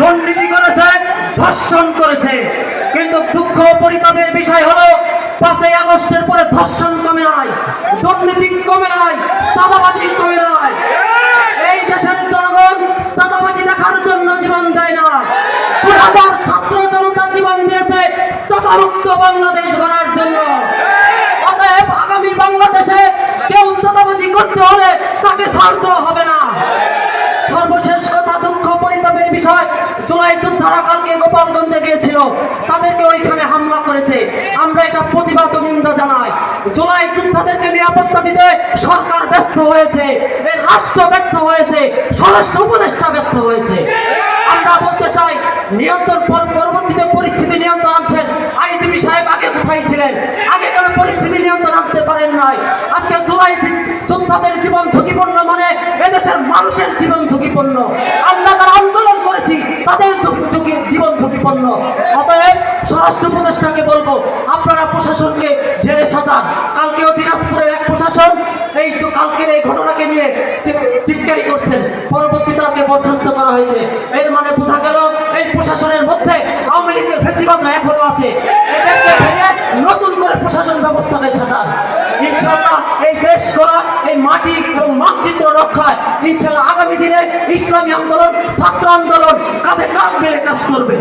দুর্নীতি করেছে, ধর্ষণ করেছে। কিন্তু দুঃখ পরিতাপের বিষয় হলো, পাঁচই আগস্টের পরে ধর্ষণ কমে নাই, দুর্নীতি কমে নাই, চাঁদাবাজি কমে নাই। এই দেশের জনগণ চাঁদাবাজি দেখার জন্য জীবন দেয় না। হাজার ছাত্র জনতা জীবন দিয়েছে চাঁদামুক্ত বাংলাদেশ গড়ার জন্য। অতএব আগামী বাংলাদেশে কেউ চাঁদাবাজি করতে হলে তাকে ছাড় হবে না। সর্বশেষ কথা দুঃখ পরিতাপের বিষয় জুলাই যোদ্ধারা কালকে গোপালগঞ্জে গিয়েছিল। তাদেরকে ওইখানে হামলা করেছে। আমরা এটা প্রতিবাদ নিন্দা জানাই। জুলাই যোদ্ধাদেরকে নিরাপত্তা দিতে সরকার ব্যর্থ হয়েছে। এই রাষ্ট্র ব্যর্থ হয়েছে। স্বরাষ্ট্র উপদেষ্টা ব্যর্থ হয়েছে। আমরা বলতে চাই, নিয়ন্ত্রণ পর- পরবর্তীতে পরিস্থিতি নিয়ন্ত্রণ আনছেন আইজিপি সাহেব আগে কোথায় ছিলেন? আগে কেন পরিস্থিতি নিয়ন্ত্রণ আনতে পারেন নাই। আজকে জুলাই যোদ্ধাদের জীবন ঝুঁকিপূর্ণ মানে এদেশের মানুষের জীবন ঝুঁকিপূর্ণ। আমরা তাদের ঝুঁকি- জীবন ঝুঁকিপূর্ণ। অতএব স্বরাষ্ট্র উপদেষ্টাকে বলব, আপনারা প্রশাসনকে জেলে সাজান। কালকেও দিনাজপুরের এক প্রশাসন এই কালকের এই ঘটনাকে নিয়ে টিক- টিটকারি করছেন। পরবর্তী তাকে বরখাস্ত করা হয়েছে। এর মানে বোঝা গেল, এই প্রশাসনের মধ্যে আওয়ামী লীগের ফেসিবাদরা এখনও আছে। নতুন করে প্রশাসন ব্যবস্থা ব্যবস্থাকে সাজান। ইনশাআল্লাহ এই এই মাটি এবং রক্ষায় আগামী দিনে ইসলামী আন্দোলন, ছাত্র আন্দোলন কাঁধে কাঁধ মিলে কাজ করবে।